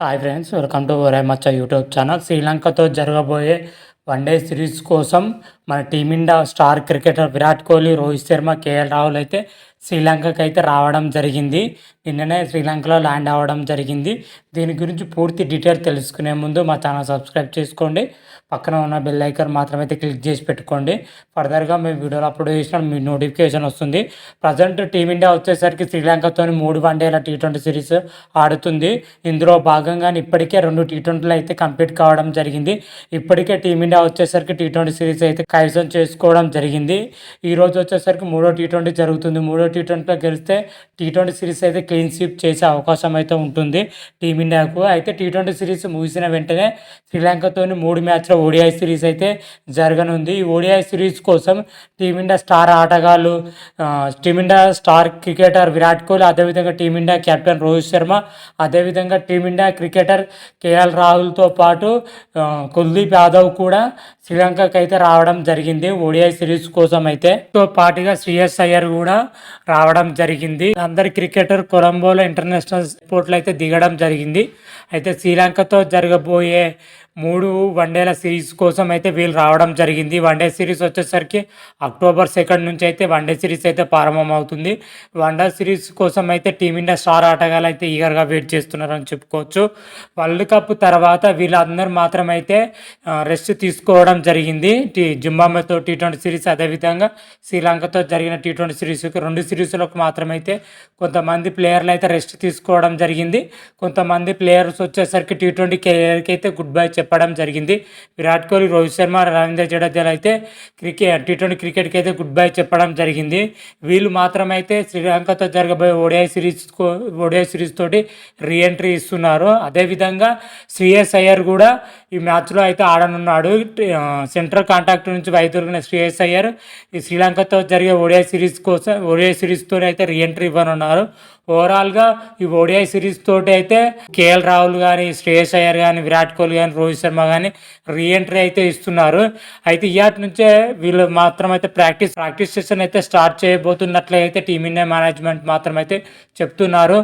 Hi friends welcome to ఒరే మచ్చ YouTube channel శ్రీలంకతో జరగబోయే వన్డే సిరీస్ కోసం మన team India star cricketer Virat Kohli Rohit Sharma KL Rahul అయితే శ్రీలంకకి అయితే రావడం జరిగింది. నిన్ననే శ్రీలంకలో ల్యాండ్ అవ్వడం జరిగింది. దీని గురించి పూర్తి డీటెయిల్ తెలుసుకునే ముందు మా ఛానల్ సబ్స్క్రైబ్ చేసుకోండి. పక్కన ఉన్న బెల్ ఐకాన్ మాత్రమైతే క్లిక్ చేసి పెట్టుకోండి. ఫర్దర్గా మేము వీడియోలు అప్లోడ్ చేసిన మీ నోటిఫికేషన్ వస్తుంది. ప్రజెంట్ టీమిండియా వచ్చేసరికి శ్రీలంకతో మూడు వన్డేల టీ ట్వంటీ సిరీస్ ఆడుతుంది. ఇందులో భాగంగానే ఇప్పటికే రెండు టీ ట్వంటీలు అయితే కంప్లీట్ కావడం జరిగింది. ఇప్పటికే టీమిండియా వచ్చేసరికి టీ ట్వంటీ సిరీస్ అయితే కైవసం చేసుకోవడం జరిగింది. ఈ రోజు వచ్చేసరికి మూడో టీ ట్వంటీ జరుగుతుంది. మూడో టీ ట్వంటీలో గెలిస్తే టీ ట్వంటీ సిరీస్ అయితే క్లీన్ స్వీప్ చేసే అవకాశం అయితే ఉంటుంది టీమిండియాకు. అయితే టీ ట్వంటీ సిరీస్ ముగిసిన వెంటనే శ్రీలంకతో మూడు మ్యాచ్ల ఓడిఐ సిరీస్ అయితే జరగనుంది. ఈ ఓడిఐ సిరీస్ కోసం టీమిండియా స్టార్ ఆటగాళ్ళు team India star cricketer Virat Kohli అదేవిధంగా టీమిండియా కెప్టెన్ రోహిత్ శర్మ అదేవిధంగా టీమిండియా క్రికెటర్ కేఎల్ రాహుల్తో పాటు కుల్దీప్ యాదవ్ కూడా శ్రీలంకకి అయితే రావడం జరిగింది. ఓడిఐ సిరీస్ కోసం అయితే తో పాటుగా శ్రీయస్ అయ్యర్ కూడా రావడం జరిగింది. అందరి క్రికెటర్ కొలంబోలో ఇంటర్నేషనల్ స్పోర్ట్లో అయితే దిగడం జరిగింది. అయితే శ్రీలంకతో జరగబోయే మూడు వన్డేల సిరీస్ కోసం అయితే వీళ్ళు రావడం జరిగింది. వన్డే సిరీస్ వచ్చేసరికి అక్టోబర్ సెకండ్ నుంచి అయితే వన్డే సిరీస్ అయితే ప్రారంభమవుతుంది. వన్డే సిరీస్ కోసం అయితే టీమిండియా స్టార్ ఆటగాళ్ళు అయితే ఈగర్గా వెయిట్ చేస్తున్నారని చెప్పుకోవచ్చు. వరల్డ్ కప్ తర్వాత వీళ్ళందరూ మాత్రం అయితే రెస్ట్ తీసుకోవడం జరిగింది. టీ జింబాబ్వేతో టీ ట్వంటీ సిరీస్ అదేవిధంగా శ్రీలంకతో జరిగిన టీ ట్వంటీ సిరీస్కి రెండు సిరీస్లకు మాత్రమైతే కొంతమంది ప్లేయర్లు అయితే రెస్ట్ తీసుకోవడం జరిగింది. కొంతమంది ప్లేయర్స్ వచ్చేసరికి టీ ట్వంటీ కెరియర్కి అయితే గుడ్ బై చెప్పడం జరిగింది. విరాట్ కోహ్లీ రోహిత్ శర్మ రవీంద్ర జడేజాలు అయితే క్రికెట్ టీ ట్వంటీ క్రికెట్కి అయితే గుడ్ బై చెప్పడం జరిగింది. వీళ్ళు మాత్రమైతే శ్రీలంకతో జరగబోయే ఓడిఐ సిరీస్ ఓడిఐ సిరీస్ తోటి రీఎంట్రీ ఇస్తున్నారు. అదేవిధంగా శ్రీఎస్ అయ్యర్ కూడా ఈ మ్యాచ్లో అయితే ఆడనున్నాడు. సెంట్రల్ కాంటాక్ట్ నుంచి వైదొలిగిన శ్రీఎస్ అయ్యర్ ఈ శ్రీలంకతో జరిగే ఓడిఐ సిరీస్ కోసం ఓడిఐ సిరీస్తో అయితే రీఎంట్రీ ఇవ్వనున్నారు. ఓవరాల్గా ఈ ఓడిఐ సిరీస్ తోటి అయితే కేఎల్ రాహుల్ కానీ శ్రేయస్ అయ్యర్ కానీ విరాట్ కోహ్లీ కానీ రోహిత్ శర్మ కానీ రీఎంట్రీ అయితే ఇస్తున్నారు. అయితే ఇయాటి నుంచే వీళ్ళు మాత్రం అయితే ప్రాక్టీస్ ప్రాక్టీస్ సెషన్ అయితే స్టార్ట్ చేయబోతున్నట్లయితే టీమిండియా మేనేజ్మెంట్ మాత్రం అయితే చెప్తున్నారు.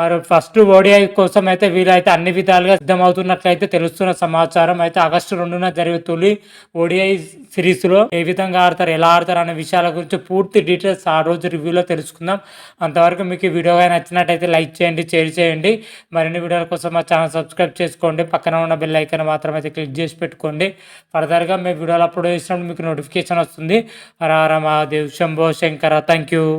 మరి ఫస్ట్ ఓడిఐ కోసం అయితే వీళ్ళైతే అన్ని విధాలుగా సిద్ధమవుతున్నట్లయితే తెలుస్తున్న సమాచారం. అయితే ఆగస్టు రెండున జరుగుతుంది ఓడిఐ సిరీస్లో ఏ విధంగా ఆడతారు ఎలా ఆడతారు అనే విషయాల గురించి పూర్తి డీటెయిల్స్ ఆ రోజు రివ్యూలో తెలుసుకుందాం. అంతవరకు మీకు ఈ వీడియో కానీ నచ్చినట్టయితే లైక్ చేయండి షేర్ చేయండి. మరిన్ని వీడియోల కోసం మా ఛానల్ సబ్స్క్రైబ్ చేసుకోండి. పక్కన ఉన్న బెల్ ఐకన్ మాత్రం అయితే క్లిక్ చేసి పెట్టుకోండి. ఫర్దర్గా మేము వీడియోలు అప్లోడ్ చేసినప్పుడు మీకు నోటిఫికేషన్ వస్తుంది. Hara Hara Mahadev Shambho Shankara thank you